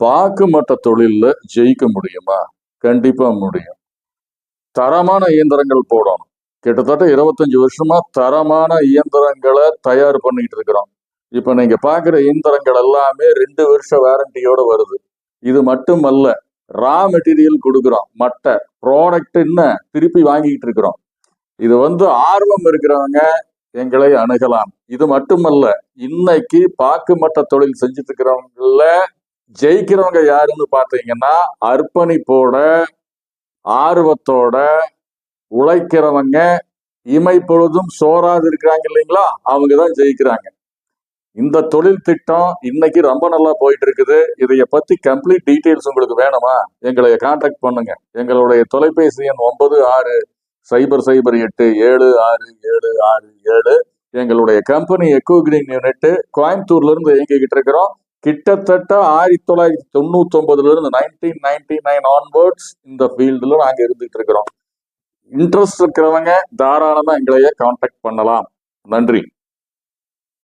பாக்கு மட்ட தொழிலில் ஜெயிக்க முடியுமா? கண்டிப்பா முடியும். தரமான இயந்திரங்கள் போடணும். கிட்டத்தட்ட இருபத்தஞ்சு வருஷமா தரமான இயந்திரங்களை தயார் பண்ணிட்டு இருக்கிறோம். இப்ப நீங்க பாக்குற இயந்திரங்கள் எல்லாமே ரெண்டு வருஷம் வாரண்டியோட வருது. இது மட்டுமல்ல ரா மெட்டீரியல் கொடுக்குறோம். மட்டை ப்ராடக்ட் என்ன திருப்பி வாங்கிட்டு இருக்கிறோம். இது வந்து ஆர்வம் இருக்கிறவங்க எங்களை அணுகலாம். இது மட்டுமல்ல இன்னைக்கு பாக்கு மட்ட தொழில் செஞ்சுட்டு இருக்கிறவங்கள ஜெயிக்கிறவங்க யாருன்னு பார்த்தீங்கன்னா அர்ப்பணிப்போட ஆர்வத்தோட உழைக்கிறவங்க இமை பொழுதும் சோறாது இருக்கிறாங்க இல்லைங்களா? அவங்க தான் ஜெயிக்கிறாங்க. இந்த தொழில் திட்டம் இன்னைக்கு ரொம்ப நல்லா போயிட்டு இருக்குது இதைய பத்தி கம்ப்ளீட் டீட்டெயில்ஸ் உங்களுக்கு வேணுமா? எங்களை கான்டாக்ட் பண்ணுங்க. எங்களுடைய தொலைபேசி எண் ஒன்பது ஆறு சைபர் சைபர் எட்டு ஏழு ஆறு ஏழு ஆறு ஏழு. எங்களுடைய கம்பெனி எக்கோ கிரீன் யூனிட் கோயம்புத்தூர்ல இருந்து இயங்கிக்கிட்டு இருக்கிறோம். கிட்டத்தட்ட ஆயிரத்தி தொள்ளாயிரத்தி தொண்ணூத்தி ஒன்பதுல இருந்து நைன்டீன் நைன்டி நைன் ஆன்வர்ட்ஸ் இந்த ஃபீல்டுல நாங்க இருந்துட்டு இருக்கிறோம். இன்ட்ரெஸ்ட் இருக்கிறவங்க தாராளமா எங்களையே காண்டாக்ட் பண்ணலாம். நன்றி.